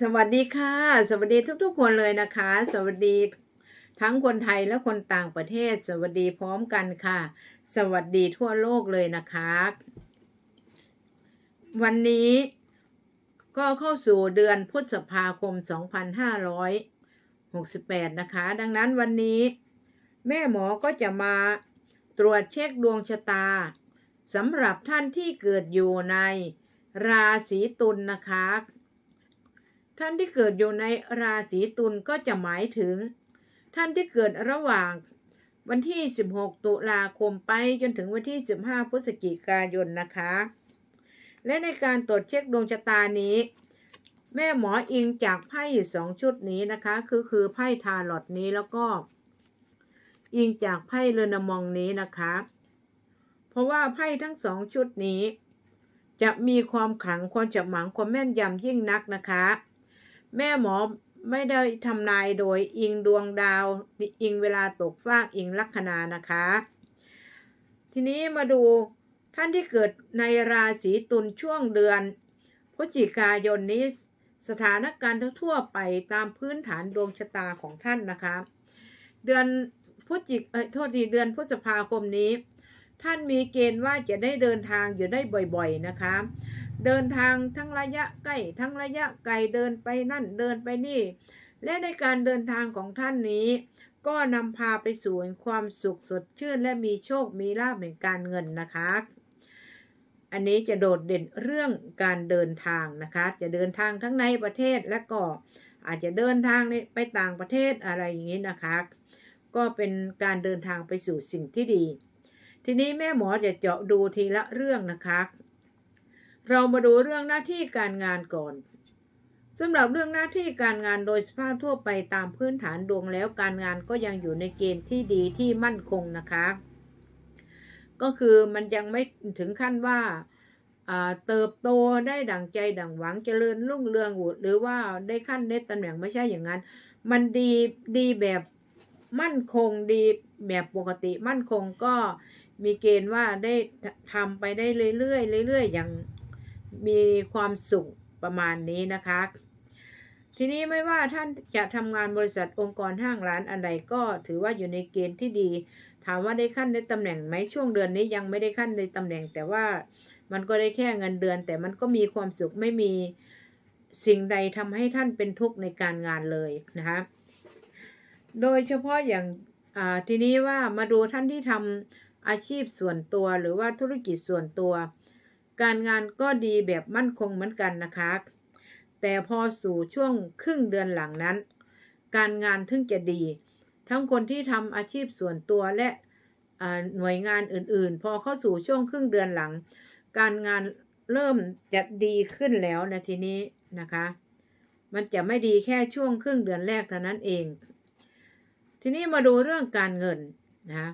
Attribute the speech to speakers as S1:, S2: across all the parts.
S1: สวัสดีค่ะ สวัสดีทุกๆคนเลยนะคะ สวัสดีทั้งคนไทยและคนต่างประเทศ สวัสดีพร้อมกันค่ะ สวัสดีทั่วโลกเลยนะคะ วันนี้ก็เข้าสู่เดือนพฤษภาคม 2568 นะคะ ดังนั้นวันนี้ แม่หมอก็จะมาตรวจเช็คดวงชะตาสำหรับท่านที่เกิดอยู่ในราศีตุลนะคะ ท่านที่เกิดอยู่ในราศีตุลก็จะหมายถึง ท่านที่เกิดระหว่างวันที่ 16 ตุลาคมไปจนถึงวันที่ 15 พฤศจิกายนนะคะ และในการตรวจเช็คดวงชะตานี้ แม่หมออิงจากไพ่สองชุดนี้นะคะ คือคือไพ่ทาร์ลอตนี้แล้วก็ อิงจากไพ่เรนมองนี้นะคะ เพราะว่าไพ่ทั้งสองชุดนี้ จะมีความขลังความฉมังความแม่นยำยิ่งนักนะคะ แม่หมอไม่ได้ทำนายโดยอิงดวงดาว อิงเวลาตกฟากอิงลัคนานะคะ ทีนี้มาดูท่านที่เกิดในราศีตุลช่วงเดือนพฤศจิกายนนี้สถานการณ์ทั่วไปตามพื้นฐานดวงชะตาของท่านนะคะ เดือนพฤศจิกเอ้ยโทษทีเดือนพฤษภาคมนี้ ท่านมีเกณฑ์ว่าจะได้เดินทางอยู่ได้บ่อยๆนะคะ เดินทางทั้งระยะใกล้ทั้งระยะไกลเดินไปนั่นเดินไปนี่ และในการเดินทางของท่านนี้ ก็นำพาไปสู่ความสุขสดชื่นและมีโชคมีลาภแห่งการเงินนะคะ อันนี้จะโดดเด่นเรื่องการเดินทางนะคะ จะเดินทางทั้งในประเทศและก็อาจจะเดินทางไปต่างประเทศอะไรอย่างนี้นะคะ ก็เป็นการเดินทางไปสู่สิ่งที่ดี ทีนี้แม่หมอจะเจาะดูทีละเรื่องนะคะ เรามาดูเรื่องหน้าที่การงานก่อนสำหรับเรื่องหน้าที่การงานโดยสภาพทั่วไปตามพื้นฐานดวงแล้วการงานก็ยังอยู่ในเกณฑ์ที่ดีที่มั่นคงนะคะ ก็คือมันยังไม่ถึงขั้นว่าเติบโตได้ดั่งใจดั่งหวังเจริญรุ่งเรืองหรือว่าได้ขั้นได้ตำแหน่งไม่ใช่อย่างนั้น มันดีดีแบบมั่นคงดีแบบปกติมั่นคงก็มีเกณฑ์ว่าได้ทำไปได้เรื่อยๆเรื่อยๆอย่าง มีความสุขประมาณนี้นะคะ ทีนี้ไม่ว่าท่านจะทำงานบริษัทองค์กรห้างร้านอะไรก็ถือว่าอยู่ในเกณฑ์ที่ดี ถามว่าได้ขั้นได้ตำแหน่งไหมช่วงเดือนนี้ยังไม่ได้ขั้นในตำแหน่ง แต่ว่ามันก็ได้แค่เงินเดือน แต่มันก็มีความสุขไม่มีสิ่งใดทำให้ท่านเป็นทุกข์ในการงานเลยนะคะโดยเฉพาะอย่างทีนี้ว่ามาดูท่านที่ทำอาชีพส่วนตัวหรือว่าธุรกิจส่วนตัว การงานก็ดีแบบมั่นคงเหมือนกันนะคะ แต่พอสู่ช่วงครึ่งเดือนหลังนั้น การงานถึงจะดี ทั้งคนที่ทำอาชีพส่วนตัวและหน่วยงานอื่นๆ พอเข้าสู่ช่วงครึ่งเดือนหลัง การงานเริ่มจะดีขึ้นแล้วนะทีนี้นะคะ มันจะไม่ดีแค่ช่วงครึ่งเดือนแรกเท่านั้นเอง ทีนี้มาดูเรื่องการเงินนะ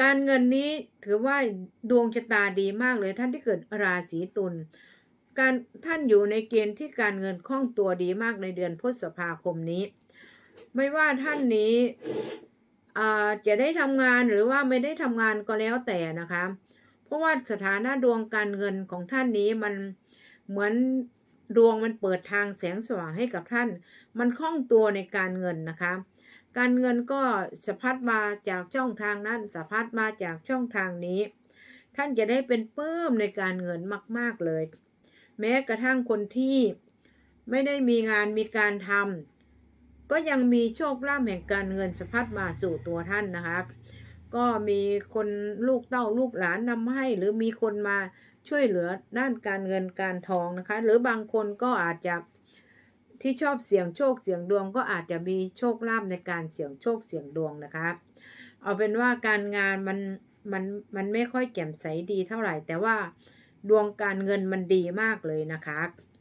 S1: การเงินนี้ถือว่าดวงชะตาดีมากเลยท่านที่เกิดราศีตุลการท่านอยู่ในเกณฑ์ที่การเงินคล่องตัวดีมากในเดือนพฤษภาคมนี้ ไม่ว่าท่านนี้จะได้ทำงานหรือว่าไม่ได้ทำงานก็แล้วแต่นะคะ เพราะว่าสถานะดวงการเงินของท่านนี้มันเหมือนดวงมันเปิดทางแสงสว่างให้กับท่าน มันคล่องตัวในการเงินนะคะ การเงินก็สะพัดมาจากช่องทางนั้นสะพัดมาจากช่องทางนี้ ท่านจะได้เป็นปลื้มในการเงินมาก ๆเลย แม้กระทั่งคนที่ไม่ได้มีงานมีการทำก็ยังมีโชคลาภแห่งการเงินสะพัดมาสู่ตัวท่านนะคะ ก็มีคนลูกเต้าลูกหลานนำให้ หรือมีคนมาช่วยเหลือด้านการเงินการทองนะคะ หรือบางคนก็อาจจะ ที่ชอบเสี่ยงโชคเสี่ยงดวงก็อาจจะมีโชคลาภในการเสี่ยงโชคเสี่ยงดวงนะคะ เอาเป็นว่าการงานมันมันมันไม่ค่อยแจ่มใสดีเท่าไหร่ แต่ว่าดวงการเงินมันดีมากเลยนะคะ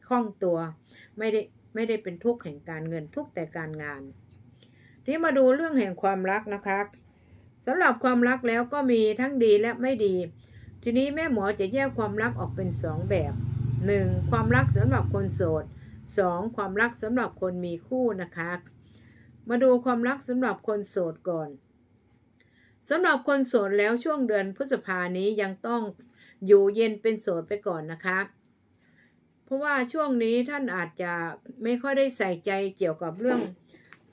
S1: คล่องตัวไม่ได้ไม่ได้เป็นทุกข์แห่งการเงินทุกแต่การงาน ที่มาดูเรื่องแห่งความรักนะคะสำหรับความรักแล้วก็มีทั้งดีและไม่ดี ทีนี้แม่หมอจะแยกความรักออกเป็นสองแบบ 1. ความรักสำหรับคนโสด 2. ความรักสำหรับคนมีคู่นะคะ มาดูความรักสำหรับคนโสดก่อนสำหรับคนโสดแล้วช่วงเดือนพฤษภานี้ยังต้องอยู่เย็นเป็นโสดไปก่อนนะคะ เพราะว่าช่วงนี้ท่านอาจจะไม่ค่อยได้ใส่ใจเกี่ยวกับเรื่อง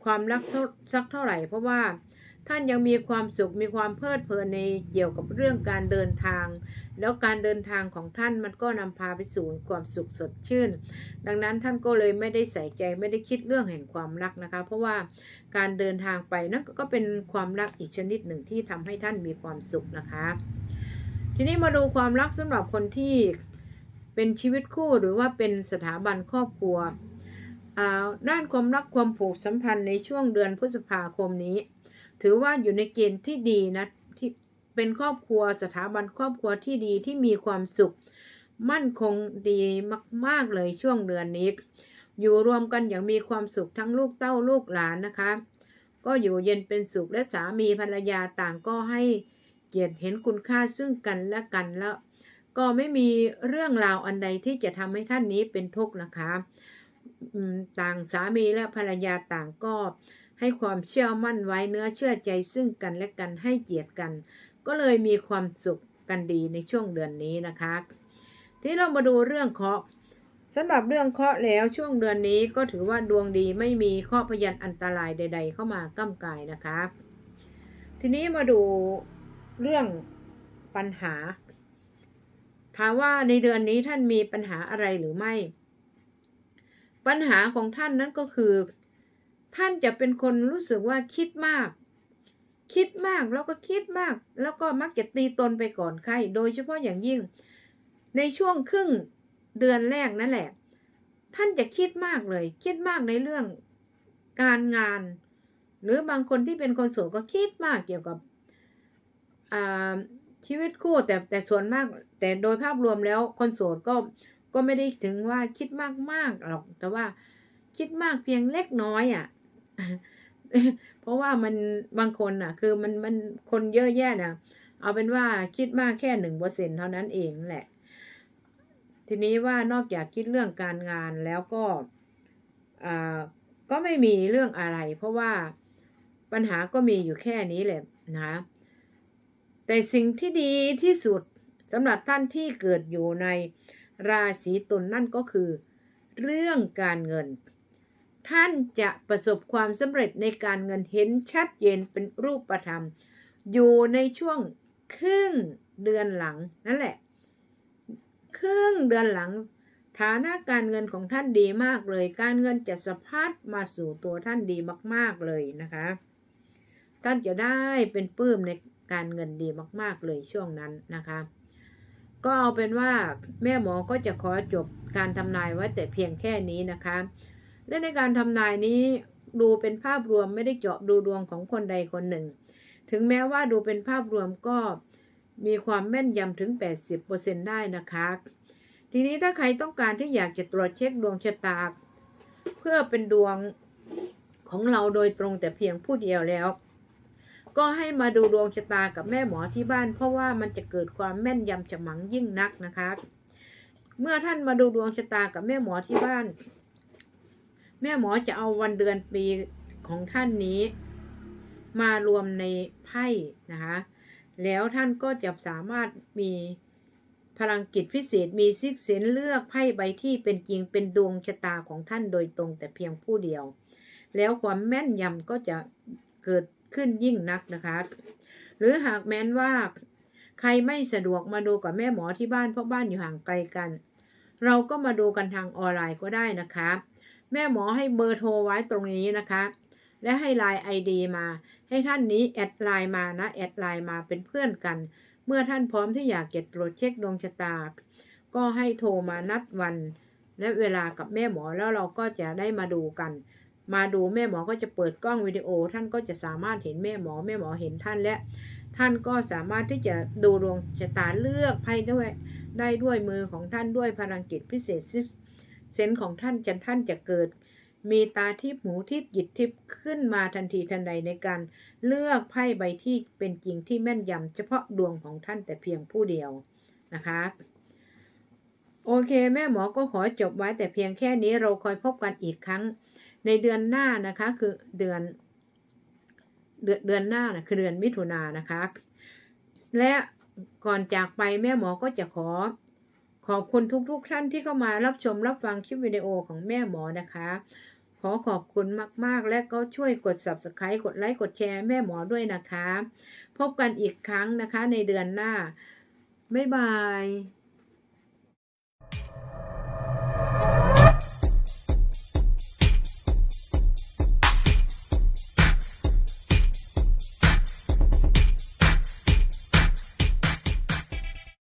S1: ความรักสักเท่าไหร่ เพราะว่า ท่านยังมีความสุขมีความเพลิดเพลินในเกี่ยวกับเรื่องการเดินทาง แล้วการเดินทางของท่านมันก็นำพาไปสู่ความสุขสดชื่น ดังนั้นท่านก็เลยไม่ได้ใส่ใจไม่ได้คิดเรื่องแห่งความรักนะคะ เพราะว่าการเดินทางไปนั่นก็เป็นความรักอีกชนิดหนึ่งที่ทำให้ท่านมีความสุขนะคะ ทีนี้มาดูความรักสำหรับคนที่เป็นชีวิตคู่หรือว่าเป็นสถาบันครอบครัวด้านความรักความผูกสัมพันธ์ในช่วงเดือนพฤษภาคมนี้ ถือว่าอยู่ในเกณฑ์ที่ดีนะที่เป็นครอบครัวสถาบันครอบครัวที่ดีที่มีความสุข มั่นคงดีมาก ๆ เลยช่วงเดือนนี้ อยู่รวมกันอย่างมีความสุขทั้งลูกเต้าลูกหลานนะคะ ก็อยู่เย็นเป็นสุขและสามีภรรยาต่างก็ให้เกียรติเห็นคุณค่าซึ่งกันและกันแล้วก็ไม่มีเรื่องราวอันใดที่จะทำให้ท่านนี้เป็นทุกข์นะคะต่างสามีและภรรยาต่างก็ ให้ความเชื่อมั่นไว้เนื้อเชื่อใจซึ่งกันและกันให้เกียรติกัน ก็เลยมีความสุขกันดีในช่วงเดือนนี้นะคะ ที่เรามาดูเรื่องเคาะสำหรับเรื่องเคาะแล้วช่วงเดือนนี้ก็ถือว่าดวงดีไม่มีข้อพยันอันตรายใด ๆ เข้ามาก้ากายนะคะ ทีนี้มาดูเรื่องปัญหา ถามว่าในเดือนนี้ท่านมีปัญหาอะไรหรือไม่ ปัญหาของท่านนั้นก็คือ ท่านจะเป็นคนรู้สึกว่าคิดมาก คิดมากแล้วก็คิดมาก แล้วก็มักจะตีตนไปก่อนใคร โดยเฉพาะอย่างยิ่ง ในช่วงครึ่งเดือนแรกนั่นแหละ ท่านจะคิดมากเลย คิดมากในเรื่องการงาน หรือบางคนที่เป็นคนโสดก็คิดมากเกี่ยวกับชีวิตคู่แต่แต่ส่วนมาก แต่โดยภาพรวมแล้วคนโสดก็ก็ไม่ได้ถึงว่าคิดมากมากหรอกแต่ว่าคิดมากเพียงเล็กน้อยอะ่ะ เพราะว่ามันบางคนอะ คือมันมันคนเยอะแยะนะเอาเป็นว่าคิดมากแค่หนึ่งเปอร์เซ็นเท่านั้นเองแหละ ทีนี้ว่านอกจากคิดเรื่องการงานแล้วก็อ่าก็ไม่มีเรื่องอะไร เพราะว่าปัญหาก็มีอยู่แค่นี้แหละนะ แต่สิ่งที่ดีที่สุดสำหรับท่านที่เกิดอยู่ในราศีตุลนนั่นก็คือ เรื่องการเงิน ท่านจะประสบความสำเร็จในการเงินเห็นชัดเจนเป็นรูปธรรม อยู่ในช่วงครึ่งเดือนหลังนั่นแหละ ครึ่งเดือนหลัง ฐานะการเงินของท่านดีมากเลย การเงินจะสะพัดมาสู่ตัวท่านดีมาก ๆเลยนะคะ ท่านจะได้เป็นปื้มในการเงินดีมาก ๆเลยช่วงนั้นนะคะก็เอาเป็นว่าแม่หมอก็จะขอจบการทำนายไว้แต่เพียงแค่นี้นะคะ และในการทำนายนี้ดูเป็นภาพรวมไม่ได้เจาะดูดวงของคนใดคนหนึ่ง ถึงแม้ว่าดูเป็นภาพรวมก็มีความแม่นยำถึง 80%ได้นะคะ ทีนี้ถ้าใครต้องการที่อยากจะตรวจเช็คดวงชะตา เพื่อเป็นดวงของเราโดยตรงแต่เพียงผู้เดียวแล้ว ก็ให้มาดูดวงชะตากับแม่หมอที่บ้าน เพราะว่ามันจะเกิดความแม่นยำฉมังยิ่งนักนะคะ เมื่อท่านมาดูดวงชะตากับแม่หมอที่บ้าน แม่หมอจะเอาวันเดือนปีของท่านนี้ มารวมในไพ่นะคะ แล้วท่านก็จะสามารถมีพลังกิจพิเศษมีซิกเซนเลือกไพ่ใบที่เป็นจริงเป็นดวงชะตาของท่านโดยตรงแต่เพียงผู้เดียว แล้วความแม่นยำก็จะเกิดขึ้นยิ่งนักนะคะ หรือหากแม้นว่า ใครไม่สะดวกมาดูกับแม่หมอที่บ้านเพราะบ้านอยู่ห่างไกลกัน เราก็มาดูกันทางออนไลน์ก็ได้นะคะ แม่หมอให้เบอร์โทรไว้ตรงนี้นะคะ และให้ไลน์ไอดีมา ให้ท่านนี้แอดไลน์มานะแอดไลน์มาเป็นเพื่อนกัน เมื่อท่านพร้อมที่อยากเก็บตรวจเช็คดวงชะตา ก็ให้โทรมานัดวัน และเวลากับแม่หมอแล้วเราก็จะได้มาดูกัน มาดูแม่หมอก็จะเปิดกล้องวิดีโอ ท่านก็จะสามารถเห็นแม่หมอแม่หมอเห็นท่านและ ท่านก็สามารถที่จะดูดวงชะตาเลือกไพ่ด้วยได้ด้วยมือของท่านด้วยพลังจิตพิเศษ เซนของท่านจะท่านจะเกิด มีตาทิพหูทิพจิตทิพขึ้นมาทันทีทันใดในการเลือกไพ่ใบที่เป็นจริงที่แม่นยำเฉพาะดวงของท่านแต่เพียงผู้เดียวนะคะโอเค แม่หมอก็ขอจบไว้แต่เพียงแค่นี้เราคอยพบกันอีกครั้ง ในเดือนหน้านะคะคือเดือน เดือนเดือนหน้านะคือเดือนมิถุนายนนะคะ และก่อนจากไปแม่หมอก็จะขอ ขอบคุณทุกๆท่านที่เข้ามารับชมรับฟังคลิปวิดีโอของแม่หมอนะคะ ขอขอบคุณมากๆ และก็ช่วยกด subscribe กดไลค์กดแชร์แม่หมอด้วยนะคะ พบกันอีกครั้งนะคะในเดือนหน้า บ๊ายบาย